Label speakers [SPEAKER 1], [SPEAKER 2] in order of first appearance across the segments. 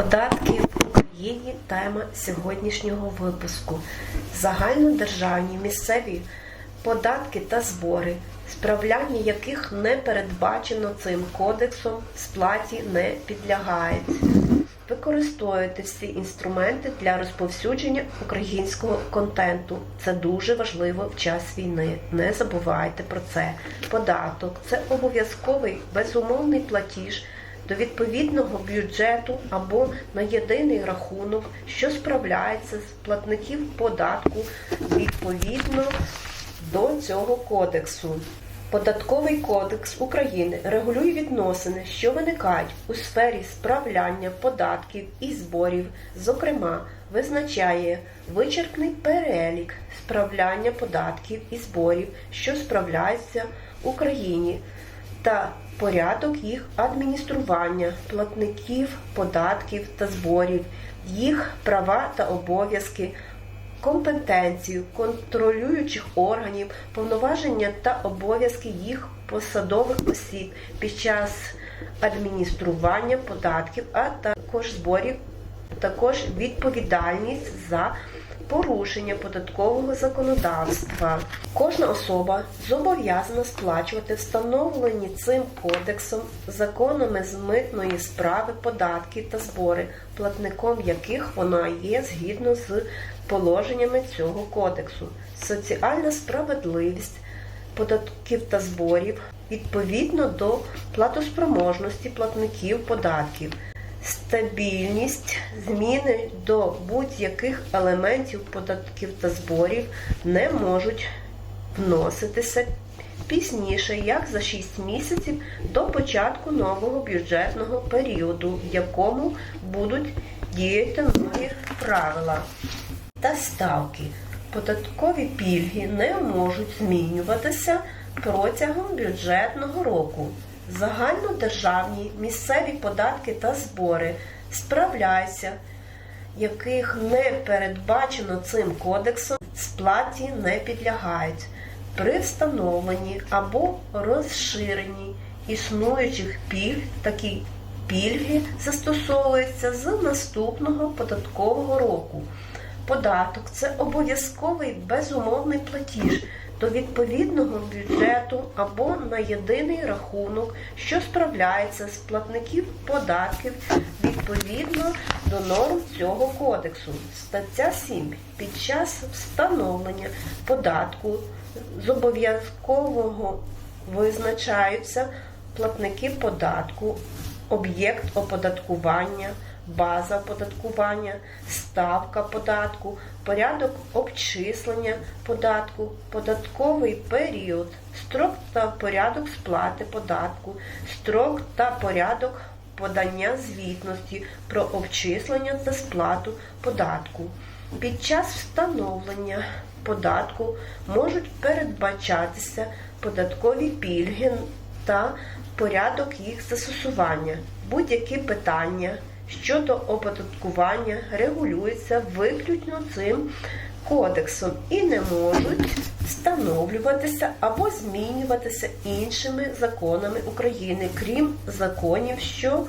[SPEAKER 1] Податки в Україні тема сьогоднішнього випуску. Загальнодержавні місцеві податки та збори, справляння яких не передбачено цим кодексом, сплаті не підлягають. Використовуйте всі інструменти для розповсюдження українського контенту. Це дуже важливо в час війни. Не забувайте про це. Податок це обов'язковий безумовний платіж до відповідного бюджету або на єдиний рахунок, що справляється з платників податку відповідно до цього кодексу. Податковий кодекс України регулює відносини, що виникають у сфері справляння податків і зборів, зокрема, визначає вичерпний перелік справляння податків і зборів, що справляються в Україні, та порядок їх адміністрування, платників податків та зборів, їх права та обов'язки компетенцію контролюючих органів, повноваження та обов'язки їх посадових осіб під час адміністрування податків, а також зборів, також відповідальність за порушення податкового законодавства. Кожна особа зобов'язана сплачувати встановлені цим кодексом законами з митної справи податки та збори, платником яких вона є згідно з положеннями цього кодексу. Соціальна справедливість податків та зборів відповідно до платоспроможності платників податків. Стабільність зміни до будь-яких елементів податків та зборів не можуть вноситися пізніше, як за 6 місяців до початку нового бюджетного періоду, в якому будуть діяти нові правила та ставки. Податкові пільги не можуть змінюватися протягом бюджетного року. Загальнодержавні місцеві податки та збори. Справляються, яких не передбачено цим кодексом, сплаті не підлягають. При встановленні або розширенні існуючих пільг такі пільги застосовуються з наступного податкового року. Податок це обов'язковий безумовний платіж до відповідного бюджету або на єдиний рахунок, що справляється з платників податків відповідно до норм цього кодексу. Стаття 7. Під час встановлення податку з визначаються платники податку, об'єкт оподаткування база оподаткування, ставка податку, порядок обчислення податку, податковий період, строк та порядок сплати податку, строк та порядок подання звітності про обчислення та сплату податку. Під час встановлення податку можуть передбачатися податкові пільги та порядок їх застосування, будь-які питання щодо оподаткування регулюються виключно цим кодексом і не можуть встановлюватися або змінюватися іншими законами України, крім законів, що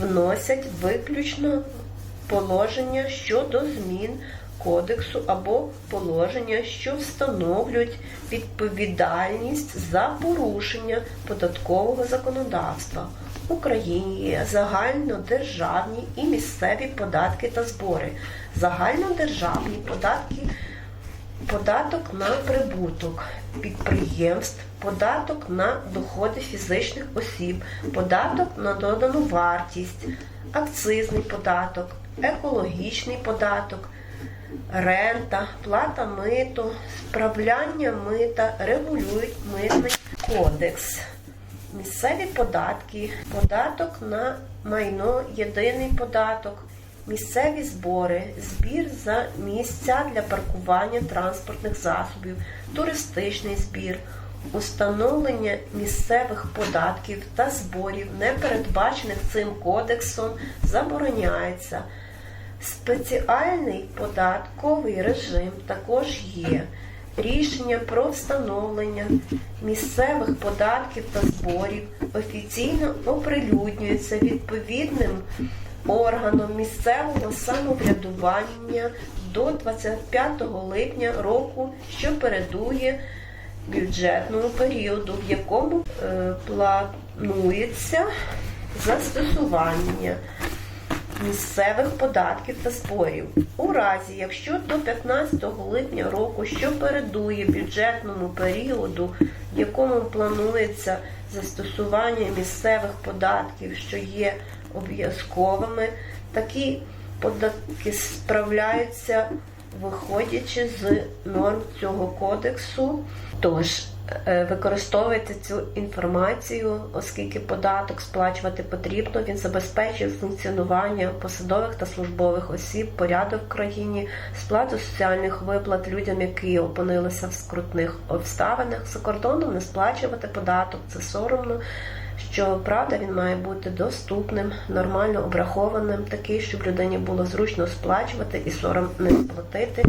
[SPEAKER 1] вносять виключно положення щодо змін кодексу або положення, що встановлюють відповідальність за порушення податкового законодавства. Україні загальнодержавні і місцеві податки та збори. Загальнодержавні податки, податок на прибуток підприємств, податок на доходи фізичних осіб, податок на додану вартість, акцизний податок, екологічний податок. Рента, плата миту, справляння мита регулюють митний кодекс місцеві податки, податок на майно, єдиний податок, місцеві збори, збір за місця для паркування транспортних засобів, туристичний збір, установлення місцевих податків та зборів, не передбачених цим кодексом, забороняється. Спеціальний податковий режим також є рішення про встановлення місцевих податків та зборів офіційно оприлюднюється відповідним органом місцевого самоврядування до 25 липня року, що передує бюджетному періоду, в якому е, планується застосування місцевих податків та зборів. У разі, якщо до 15 липня року, що передує бюджетному періоду, в якому планується застосування місцевих податків, що є обов'язковими, такі податки справляються, виходячи з норм цього кодексу. Тож е, цю інформацію, оскільки податок сплачувати потрібно. Він забезпечує функціонування посадових та службових осіб, порядок в країні, сплату соціальних виплат людям, які опинилися в скрутних обставинах. За кордоном не сплачувати податок це соромно. Що правда він має бути доступним, нормально обрахованим, такий, щоб людині було зручно сплачувати і сором не сплатити.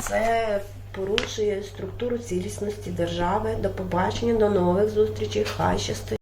[SPEAKER 1] Це порушує структуру цілісності держави. До побачення, до нових зустрічей. Хай щастить.